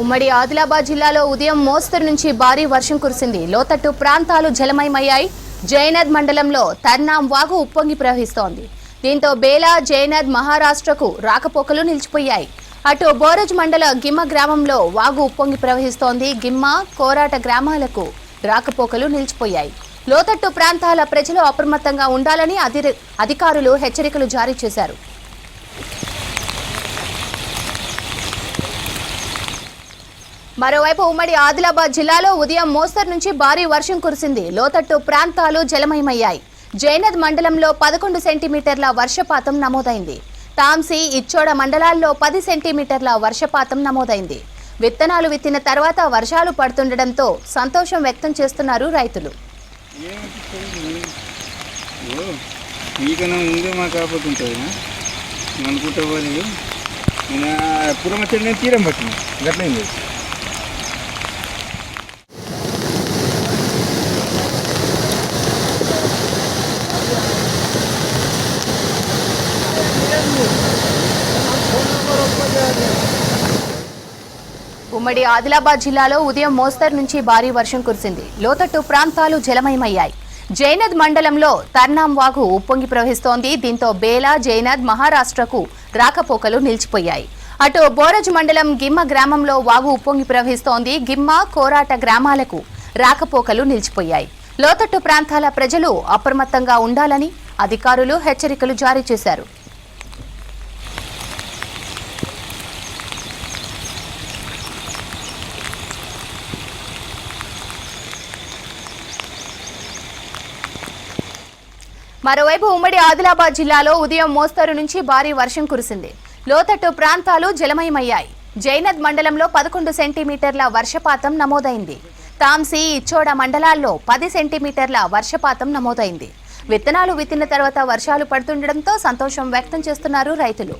ఉమ్మడి ఆదిలాబాద్ జిల్లాలో ఉదయం మోస్తరు నుంచి భారీ వర్షం కురిసింది. లోతట్టు ప్రాంతాలు జలమయమయ్యాయి. జయనద్ మండలంలో తర్నాం వాగు ఉప్పొంగి ప్రవహిస్తోంది. దీంతో బేలా జైనద్ మహారాష్ట్రకు రాకపోకలు నిలిచిపోయాయి. అటు బోరజ్ మండల గిమ్మ గ్రామంలో వాగు ఉప్పొంగి ప్రవహిస్తోంది. గిమ్మ కోరాట గ్రామాలకు రాకపోకలు నిలిచిపోయాయి. లోతట్టు ప్రాంతాల ప్రజలు అప్రమత్తంగా ఉండాలని అధికారులు హెచ్చరికలు జారీ చేశారు. మరోవైపు ఉమ్మడి ఆదిలాబాద్ జిల్లాలో ఉదయం మోస్తరు నుంచి భారీ వర్షం కురిసింది. లోతట్టు ప్రాంతాలు జలమయమయ్యాయి. జైనద్ మండలంలో పదకొండు సెంటీమీటర్ల వర్షపాతం నమోదైంది. తాంసీ ఇచ్చోడ మండలాల్లో పది సెంటీమీటర్ల వర్షపాతం నమోదైంది. విత్తనాలు విత్తిన తర్వాత వర్షాలు పడుతుండటంతో సంతోషం వ్యక్తం చేస్తున్నారు రైతులు. తీరం పట్టింది మాకు ఉమ్మడి ఆదిలాబాద్ జిల్లాలో ఉదయం మోస్తరు నుంచి భారీ వర్షం కురిసింది. లోతట్టు ప్రాంతాలు జలమయమయ్యాయి. జైనద్ మండలంలో తర్నాం వాగు ఉప్పొంగి ప్రవహిస్తోంది. దీంతో బేలా జైనద్ మహారాష్ట్రకు రాకపోకలు నిలిచిపోయాయి. అటు బోరజ్ మండలం గిమ్మ గ్రామంలో వాగు ఉప్పొంగి ప్రవహిస్తోంది. గిమ్మ కోరాట గ్రామాలకు రాకపోకలు నిలిచిపోయాయి. లోతట్టు ప్రాంతాల ప్రజలు అప్రమత్తంగా ఉండాలని అధికారులు హెచ్చరికలు జారీ చేశారు. మరోవైపు ఉమ్మడి ఆదిలాబాద్ జిల్లాలో ఉదయం మోస్తరు నుంచి భారీ వర్షం కురిసింది. లోతట్టు ప్రాంతాలు జలమయమయ్యాయి. జైనద్ మండలంలో పదకొండు సెంటీమీటర్ల వర్షపాతం నమోదైంది. తాంసీ ఇచ్చోడ మండలాల్లో పది సెంటీమీటర్ల వర్షపాతం నమోదైంది. విత్తనాలు విత్తిన తర్వాత వర్షాలు పడుతుండటంతో సంతోషం వ్యక్తం చేస్తున్నారు రైతులు.